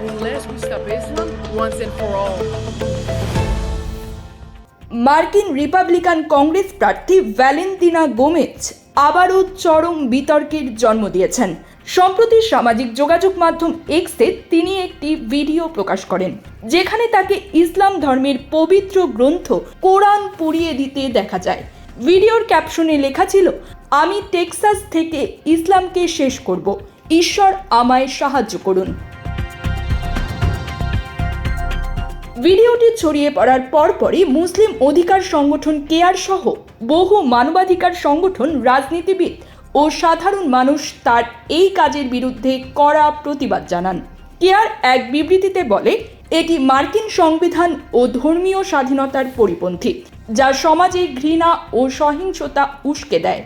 unless we stop Islam once and for all. মার্কিন Republican Congress প্রার্থী Valentina Gomez আবারও চরম বিতর্কের জন্ম দিয়েছেন। সম্প্রতি সামাজিক যোগাযোগ মাধ্যম এক্সে তিনি একটি ভিডিও প্রকাশ করেন, যেখানে তাকে ইসলাম ধর্মের পবিত্র গ্রন্থ কোরআন পুড়িয়ে দিতে দেখা যায়। ভিডিওর ক্যাপশনে লেখা ছিল, আমি টেক্সাস থেকে ইসলামকে শেষ করব। ঈশ্বর আমায় সাহায্য করুন। ভিডিওটি ছড়িয়ে পড়ার পরপরই মুসলিম অধিকার সংগঠন কেয়ার সহ বহু মানবাধিকার সংগঠন, রাজনীতিবিদ ও সাধারণ মানুষ তার এই কাজের বিরুদ্ধে কড়া প্রতিবাদ জানান। কেয়ার এক বিবৃতিতে বলে, এটি মার্কিন সংবিধান ও ধর্মীয় স্বাধীনতার পরিপন্থী, যা সমাজে ঘৃণা ও সহিংসতা উস্কে দেয়।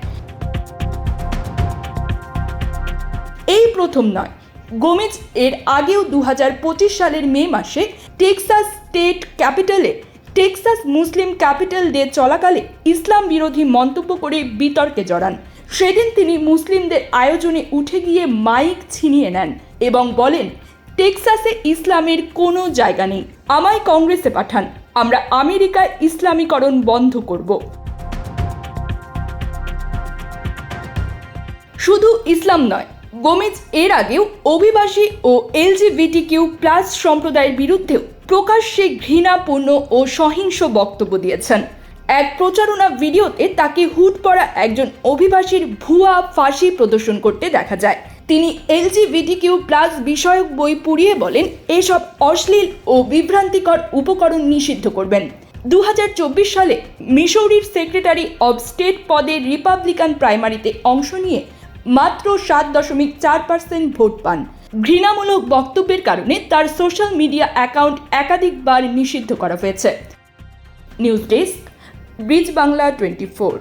এই প্রথম নয় গোমেজ এর আগেও দু হাজার পঁচিশ সালের মে মাসে টেক্সাস স্টেট ক্যাপিটালে টেক্সাস মুসলিম ক্যাপিটাল ডে চলাকালে ইসলাম বিরোধী মন্তব্য করে বিতর্কে জড়ান। সেদিন তিনি মুসলিমদের আয়োজনে উঠে গিয়ে মাইক ছিনিয়ে নেন এবং বলেন, টেক্সাসে ইসলামের কোনো জায়গা নেই। আমায় কংগ্রেসে পাঠান। আমরা আমেরিকায় ইসলামীকরণ বন্ধ করব। শুধু ইসলাম নয় গোমেজ এর আগেও অভিবাসী ও এলজিবিটি কিউ প্লাস সম্প্রদায়ের বিরুদ্ধেও প্রকাশ্যে ঘৃণাপূর্ণ ও সহিংস বক্তব্য দিয়েছেন। এক প্রচারণা ভিডিওতে তাকে হুট পড়া একজন অভিবাসীর ভুয়া ফাঁসি প্রদর্শন করতে দেখা যায়। তিনি এলজিবিটি কিউ প্লাস বিষয়ক বই পুড়িয়ে বলেন, এসব অশ্লীল ও বিভ্রান্তিকর উপকরণ নিষিদ্ধ করবেন। দু হাজার চব্বিশ সালে মিসৌরির সেক্রেটারি অব স্টেট পদে রিপাবলিকান প্রাইমারিতে অংশ নিয়ে মাত্র সাত দশমিক চার পার্সেন্ট ভোট পান। ঘৃণামূলক বক্তব্যের কারণে তার সোশ্যাল মিডিয়া অ্যাকাউন্ট একাধিকবার নিষিদ্ধ করা হয়েছে। News desk, bridge Bangla twenty four.